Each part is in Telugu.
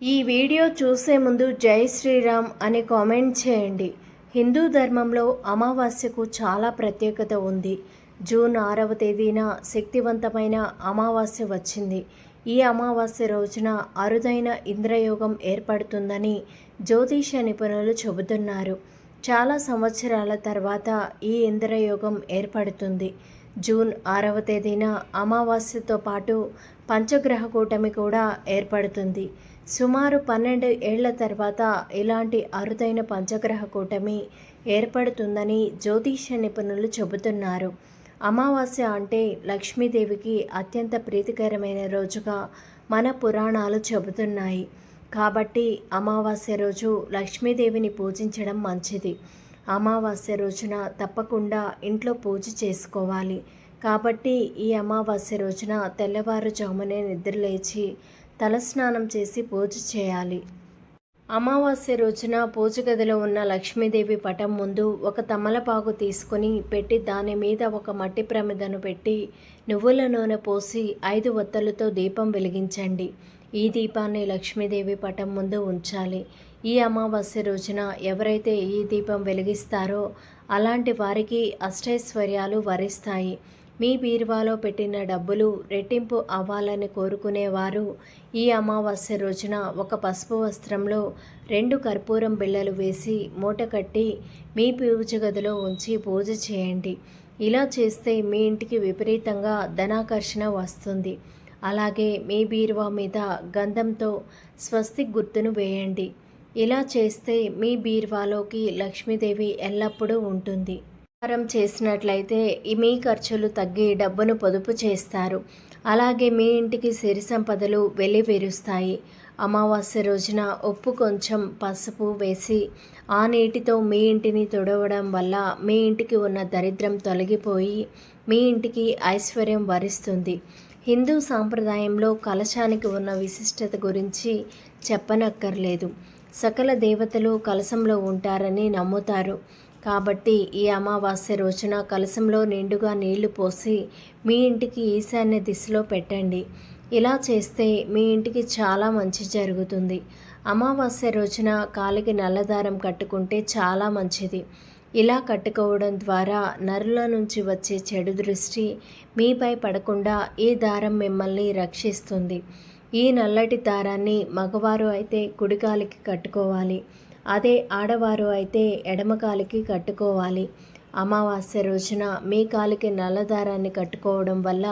ఈ వీడియో చూసే ముందు జై శ్రీరామ్ అని కామెంట్ చేయండి. హిందూ ధర్మంలో అమావాస్యకు చాలా ప్రత్యేకత ఉంది. జూన్ ఆరవ తేదీన శక్తివంతమైన అమావాస్య వచ్చింది. ఈ అమావాస్య రోజున అరుదైన ఇంద్రయోగం ఏర్పడుతుందని జ్యోతిష నిపుణులు చెబుతున్నారు. చాలా సంవత్సరాల తర్వాత ఈ ఇంద్రయోగం ఏర్పడుతుంది. జూన్ ఆరవ తేదీన అమావాస్యతో పాటు పంచగ్రహ కూటమి కూడా ఏర్పడుతుంది. సుమారు పన్నెండు ఏళ్ళ తర్వాత ఇలాంటి అరుదైన పంచగ్రహ కూటమి ఏర్పడుతుందని జ్యోతిష నిపుణులు చెబుతున్నారు. అమావాస్య అంటే లక్ష్మీదేవికి అత్యంత ప్రీతికరమైన రోజుగా మన పురాణాలు చెబుతున్నాయి. కాబట్టి అమావాస్య రోజు లక్ష్మీదేవిని పూజించడం మంచిది. అమావాస్య రోజున తప్పకుండా ఇంట్లో పూజ చేసుకోవాలి. కాబట్టి ఈ అమావాస్య రోజున తెల్లవారుజామునే నిద్రలేచి తలస్నానం చేసి పూజ చేయాలి. అమావాస్య రోజున పూజ గదిలో ఉన్న లక్ష్మీదేవి పటం ముందు ఒక తమలపాకు తీసుకొని పెట్టి దాని మీద ఒక మట్టి ప్రమిదను పెట్టి నువ్వుల నూనె పోసి ఐదు ఒత్తలతో దీపం వెలిగించండి. ఈ దీపాన్ని లక్ష్మీదేవి పటం ముందు ఉంచాలి. ఈ అమావాస్య రోజున ఎవరైతే ఈ దీపం వెలిగిస్తారో అలాంటి వారికి అష్టైశ్వర్యాలు వరిస్తాయి. మీ బీరువాలో పెట్టిన డబ్బులు రెట్టింపు అవ్వాలని కోరుకునేవారు. ఈ అమావాస్య రోజున ఒక పసుపు వస్త్రంలో రెండు కర్పూరం బిళ్ళలు వేసి మూట కట్టి మీ పూజ గదిలో ఉంచి పూజ చేయండి. ఇలా చేస్తే మీ ఇంటికి విపరీతంగా ధనాకర్షణ వస్తుంది. అలాగే మీ బీరువా మీద గంధంతో స్వస్తిక్ గుర్తును వేయండి. ఇలా చేస్తే మీ బీరువాలోకి లక్ష్మీదేవి ఎల్లప్పుడూ ఉంటుంది. వ్యాపారం చేసినట్లయితే మీ ఖర్చులు తగ్గి డబ్బును పొదుపు చేస్తారు. అలాగే మీ ఇంటికి సిరి సంపదలు వెల్లివిరుస్తాయి అమావాస్య రోజున ఉప్పు కొంచెం పసుపు వేసి ఆ నీటితో మీ ఇంటిని తుడవడం వల్ల మీ ఇంటికి ఉన్న దరిద్రం తొలగిపోయి మీ ఇంటికి ఐశ్వర్యం వరిస్తుంది. హిందూ సాంప్రదాయంలో కలశానికి ఉన్న విశిష్టత గురించి చెప్పనక్కర్లేదు. సకల దేవతలు కలశంలో ఉంటారని నమ్ముతారు. కాబట్టి ఈ అమావాస్య రోజున కలశంలో నిండుగా నీళ్ళు పోసి మీ ఇంటికి ఈశాన్య దిశలో పెట్టండి. ఇలా చేస్తే మీ ఇంటికి చాలా మంచి జరుగుతుంది. అమావాస్య రోజున కాలికి నల్లదారం కట్టుకుంటే చాలా మంచిది. ఇలా కట్టుకోవడం ద్వారా నరుల నుంచి వచ్చే చెడు దృష్టి మీపై పడకుండా ఈ దారం మిమ్మల్ని రక్షిస్తుంది. ఈ నల్లటి దారాన్ని మగవారు అయితే కుడికాలికి కట్టుకోవాలి. అదే ఆడవారు అయితే ఎడమకాలికి కట్టుకోవాలి. అమావాస్య రోజున మీ కాలికి నల్లదారాన్ని కట్టుకోవడం వల్ల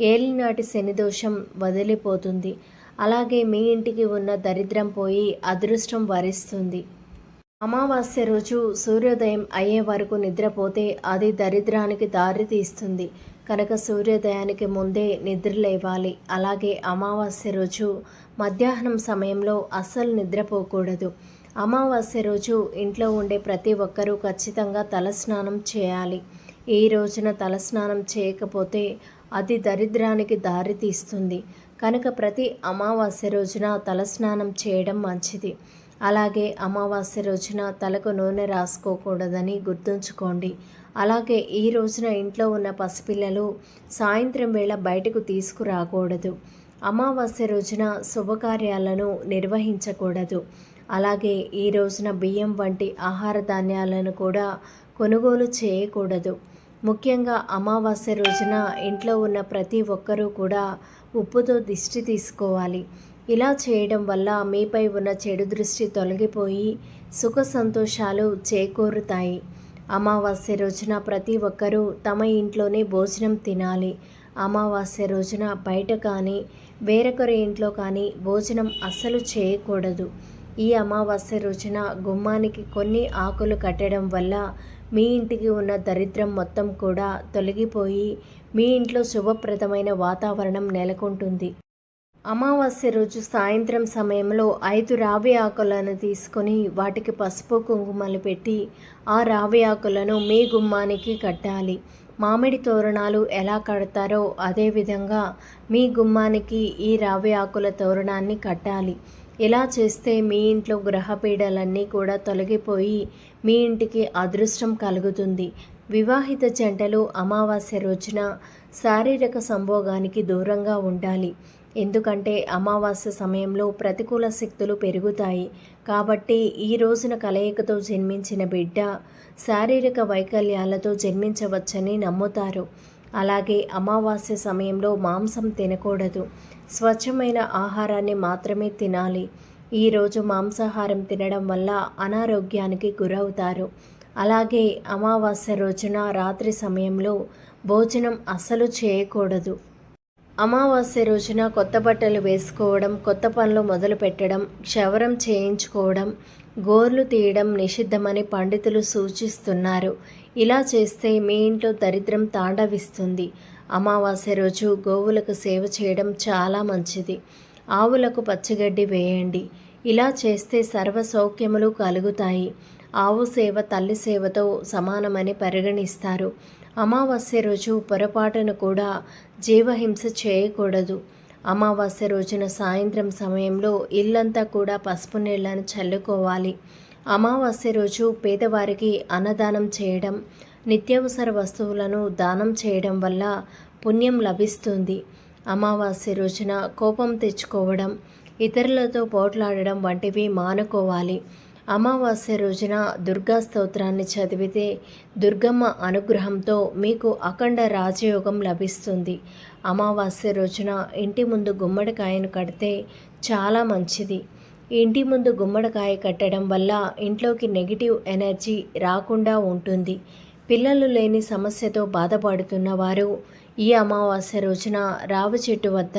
ఏలినాటి శనిదోషం వదిలిపోతుంది. అలాగే మీ ఇంటికి ఉన్న దరిద్రం పోయి అదృష్టం వరిస్తుంది. అమావాస్య రోజు సూర్యోదయం అయ్యే వరకు నిద్రపోతే అది దరిద్రానికి దారి తీస్తుంది. కనుక సూర్యోదయానికి ముందే నిద్ర లేవాలి. అలాగే అమావాస్య రోజు మధ్యాహ్నం సమయంలో అస్సలు నిద్రపోకూడదు. అమావాస్య రోజు ఇంట్లో ఉండే ప్రతి ఒక్కరూ ఖచ్చితంగా తలస్నానం చేయాలి. ఈ రోజున తలస్నానం చేయకపోతే అది దరిద్రానికి దారి తీస్తుంది. కనుక ప్రతి అమావాస్య రోజున తలస్నానం చేయడం మంచిది. అలాగే అమావాస్య రోజున తలకు నూనె రాసుకోకూడదని గుర్తుంచుకోండి. అలాగే ఈ రోజున ఇంట్లో ఉన్న పసిపిల్లలు సాయంత్రం వేళ బయటకు తీసుకురాకూడదు. అమావాస్య రోజున శుభకార్యాలను నిర్వహించకూడదు. అలాగే ఈ రోజున బియ్యం వంటి ఆహార ధాన్యాలను కూడా కొనుగోలు చేయకూడదు. ముఖ్యంగా అమావాస్య రోజున ఇంట్లో ఉన్న ప్రతి ఒక్కరూ కూడా ఉప్పుతో దిష్టి తీసుకోవాలి. ఇలా చేయడం వల్ల మీపై ఉన్న చెడు దృష్టి తొలగిపోయి సుఖ సంతోషాలు చేకూరుతాయి. అమావాస్య రోజున ప్రతి ఒక్కరూ తమ ఇంట్లోనే భోజనం తినాలి. అమావాస్య రోజున బయట కానీ వేరొకరి ఇంట్లో కానీ భోజనం అస్సలు చేయకూడదు. ఈ అమావాస్య రోజున గుమ్మానికి కొన్ని ఆకులు కట్టడం వల్ల మీ ఇంటికి ఉన్న దరిద్రం మొత్తం కూడా తొలగిపోయి మీ ఇంట్లో శుభప్రదమైన వాతావరణం నెలకొంటుంది. అమావాస్య రోజు సాయంత్రం సమయంలో ఐదు రావి ఆకులను తీసుకొని వాటికి పసుపు కుంకుమలు పెట్టి ఆ రావి ఆకులను మీ గుమ్మానికి కట్టాలి. మామిడి తోరణాలు ఎలా కడతారో అదేవిధంగా మీ గుమ్మానికి ఈ రావి ఆకుల తోరణాన్ని కట్టాలి. ఇలా చేస్తే మీ ఇంట్లో గ్రహపీడలన్నీ కూడా తొలగిపోయి మీ ఇంటికి అదృష్టం కలుగుతుంది. వివాహిత జంటలు అమావాస్య రోజున శారీరక సంభోగానికి దూరంగా ఉండాలి. ఎందుకంటే అమావాస్య సమయంలో ప్రతికూల శక్తులు పెరుగుతాయి. కాబట్టి ఈ రోజున కలయికతో జన్మించిన బిడ్డ శారీరక వైకల్యాలతో జన్మించవచ్చని నమ్ముతారు. అలాగే అమావాస్య సమయంలో మాంసం తినకూడదు. స్వచ్ఛమైన ఆహారాన్ని మాత్రమే తినాలి. ఈరోజు మాంసాహారం తినడం వల్ల అనారోగ్యానికి గురవుతారు. అలాగే అమావాస్య రోజున రాత్రి సమయంలో భోజనం అస్సలు చేయకూడదు. అమావాస్య రోజున కొత్త బట్టలు వేసుకోవడం కొత్త పనులు మొదలు పెట్టడం క్షవరం చేయించుకోవడం గోర్లు తీయడం నిషిద్ధమని పండితులు సూచిస్తున్నారు. ఇలా చేస్తే మీ ఇంట్లో దరిద్రం తాండవిస్తుంది. అమావాస్య రోజు గోవులకు సేవ చేయడం చాలా మంచిది. ఆవులకు పచ్చిగడ్డి వేయండి. ఇలా చేస్తే సర్వ సౌఖ్యములు కలుగుతాయి. ఆవు సేవ తల్లి సేవతో సమానమని పరిగణిస్తారు. అమావాస్య రోజు పొరపాటును కూడా జీవహింస చేయకూడదు. అమావాస్య రోజున సాయంత్రం సమయంలో ఇల్లంతా కూడా పసుపు నీళ్ళను చల్లుకోవాలి. అమావాస్య రోజు పేదవారికి అన్నదానం చేయడం నిత్యావసర వస్తువులను దానం చేయడం వల్ల పుణ్యం లభిస్తుంది. అమావాస్య రోజున కోపం తెచ్చుకోవడం ఇతరులతో పోట్లాడడం వంటివి మానుకోవాలి. అమావాస్య రోజున దుర్గా స్తోత్రాన్ని చదివితే దుర్గమ్మ అనుగ్రహంతో మీకు అఖండ రాజయోగం లభిస్తుంది. అమావాస్య రోజున ఇంటి ముందు గుమ్మడికాయను కడితే చాలా మంచిది. ఇంటి ముందు గుమ్మడికాయ కట్టడం వల్ల ఇంట్లోకి నెగిటివ్ ఎనర్జీ రాకుండా ఉంటుంది. పిల్లలు లేని సమస్యతో బాధపడుతున్న వారు ఈ అమావాస్య రోజున రావి చెట్టు వద్ద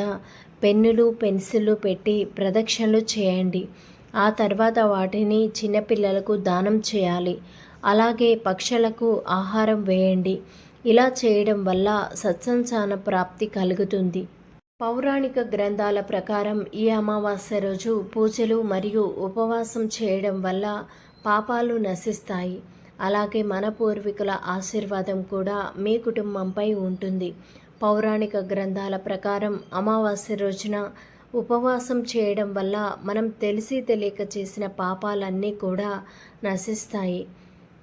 పెన్నులు పెన్సిళ్ళు పెట్టి ప్రదక్షిణలు చేయండి. ఆ తర్వాత వాటిని చిన్నపిల్లలకు దానం చేయాలి. అలాగే పక్షులకు ఆహారం వేయండి. ఇలా చేయడం వల్ల సత్సంచాన ప్రాప్తి కలుగుతుంది. పౌరాణిక గ్రంథాల ప్రకారం ఈ అమావాస్య రోజు పూజలు మరియు ఉపవాసం చేయడం వల్ల పాపాలు నశిస్తాయి. అలాగే మన పూర్వీకుల ఆశీర్వాదం కూడా మీ కుటుంబంపై ఉంటుంది. పౌరాణిక గ్రంథాల ప్రకారం అమావాస్య రోజున ఉపవాసం చేయడం వల్ల మనం తెలిసి తెలియక చేసిన పాపాలన్నీ కూడా నశిస్తాయి.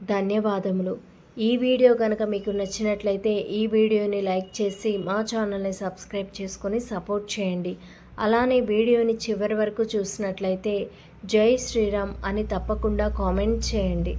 ధన్యవాదములు. ఈ వీడియో కనుక మీకు నచ్చినట్లయితే ఈ వీడియోని లైక్ చేసి మా ఛానల్ని సబ్స్క్రైబ్ చేసుకొని సపోర్ట్ చేయండి. అలానే వీడియోని చివరి వరకు చూసినట్లయితే జై శ్రీరామ్ అని తప్పకుండా కామెంట్ చేయండి.